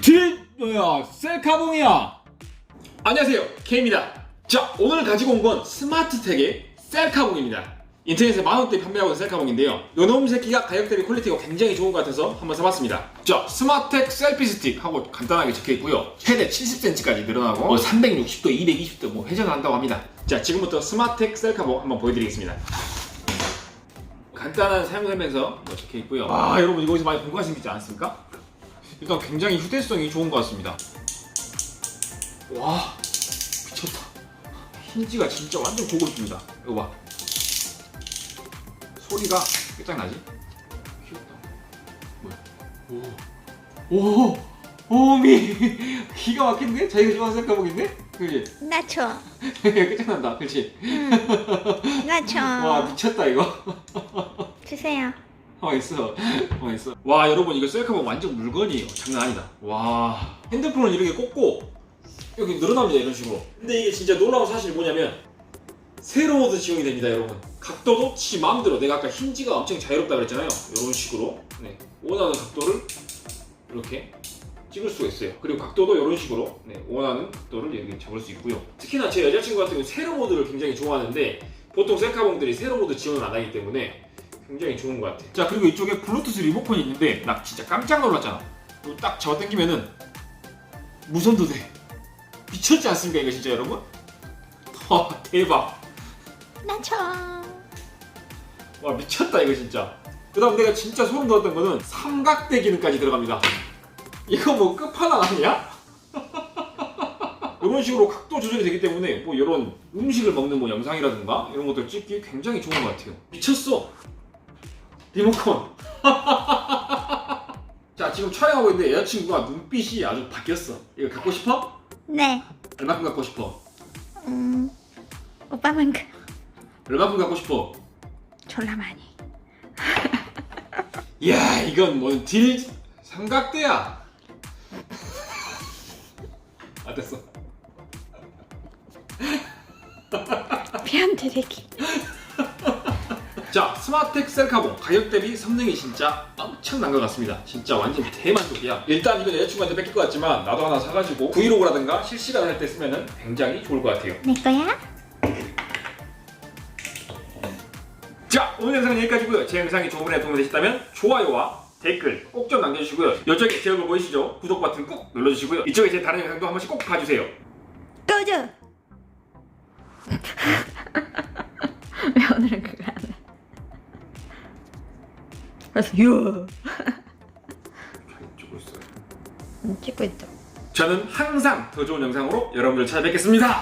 딜 뭐야 셀카봉이야. 안녕하세요. K입니다. 자 오늘 가지고 온 건 스마트텍의 셀카봉입니다. 인터넷에 만원대 판매하고 있는 셀카봉인데요. 요놈 새끼가 가격 대비 퀄리티가 굉장히 좋은 것 같아서 한번 사봤습니다. 자 스마트텍 셀피 스틱 하고 간단하게 적혀 있고요. 최대 70cm까지 늘어나고 뭐 360도 220도 뭐 회전을 한다고 합니다. 자 지금부터 스마트텍 셀카봉 한번 보여드리겠습니다 간단한 사용 설명서 뭐 적혀 있고요. 아 여러분 이거 어디서 많이 본 것 같지 않습니까? 일단 굉장히 휴대성이 좋은 것 같습니다. 와 미쳤다. 힌지가 진짜 완전 고급집니다. 이거 봐. 소리가 끝장나지? 귀엽다. 뭐야? 오. 오. 오미 기가 막힌데? 자기가 좋아하는 색깔복인데? 그지? 나 좋아. 끝장난다. 그렇지? 나 와 좋아. 미쳤다 이거. 주세요. 어 있어 어 있어 와 여러분 이거 셀카봉 완전 물건이에요 장난 아니다 와 핸드폰을 이렇게 꽂고 여기 늘어납니다 이런 식으로 근데 이게 진짜 놀라운 사실이 뭐냐면 세로 모드 지원이 됩니다 여러분 각도도 지 마음대로 내가 아까 힌지가 엄청 자유롭다 그랬잖아요 이런 식으로 네, 원하는 각도를 이렇게 찍을 수가 있어요 그리고 각도도 이런 식으로 네, 원하는 각도를 이렇게 잡을 수 있고요 특히나 제 여자친구 같은 경우는 세로 모드를 굉장히 좋아하는데 보통 셀카봉들이 세로 모드 지원을 안 하기 때문에 굉장히 좋은 것 같아. 자 그리고 이쪽에 블루투스 리모컨이 있는데 나 진짜 깜짝 놀랐잖아. 이거 딱 잡아 당기면은 무선도 돼. 미쳤지 않습니까 이거 진짜 여러분? 와 대박. 나 좋아. 와 미쳤다 이거 진짜. 그다음 내가 진짜 소름 돋았던 거는 삼각대 기능까지 들어갑니다. 이거 뭐 끝판왕 아니야? 이런 식으로 각도 조절이 되기 때문에 뭐 이런 음식을 먹는 뭐 영상이라든가 이런 것들 찍기 굉장히 좋은 것 같아요. 미쳤어. 리모컨. 자 지금 촬영하고 있는데 여자친구가 눈빛이 아주 바뀌었어. 이거 갖고 싶어? 네. 얼마큼 갖고 싶어? 음. 오빠만큼 얼마큼 갖고 싶어? 졸라 많이. 이야 이건 뭐딜 삼각대야. 아 됐어. 편 드리기. 자 스마트텍 셀카봉 가격 대비 성능이 진짜 엄청난 것 같습니다 진짜 완전 대만족이야 일단 이건 여자친구한테 뺏길 것 같지만 나도 하나 사가지고 브이로그라든가 실시간 할 때 쓰면 굉장히 좋을 것 같아요 내 거야? 자 오늘 영상은 여기까지고요 제 영상이 조금이라도 도움이 되셨다면 좋아요와 댓글 꼭 좀 남겨주시고요 이쪽에 제 얼굴 보이시죠? 구독 버튼 꾹 눌러주시고요 이쪽에 제 다른 영상도 한 번씩 꼭 봐주세요 꺼져. 왜 오늘은 그거 안 해? 그래서 유. 찍고 있어요 찍고 있죠. 저는 항상 더 좋은 영상으로 여러분들 찾아뵙겠습니다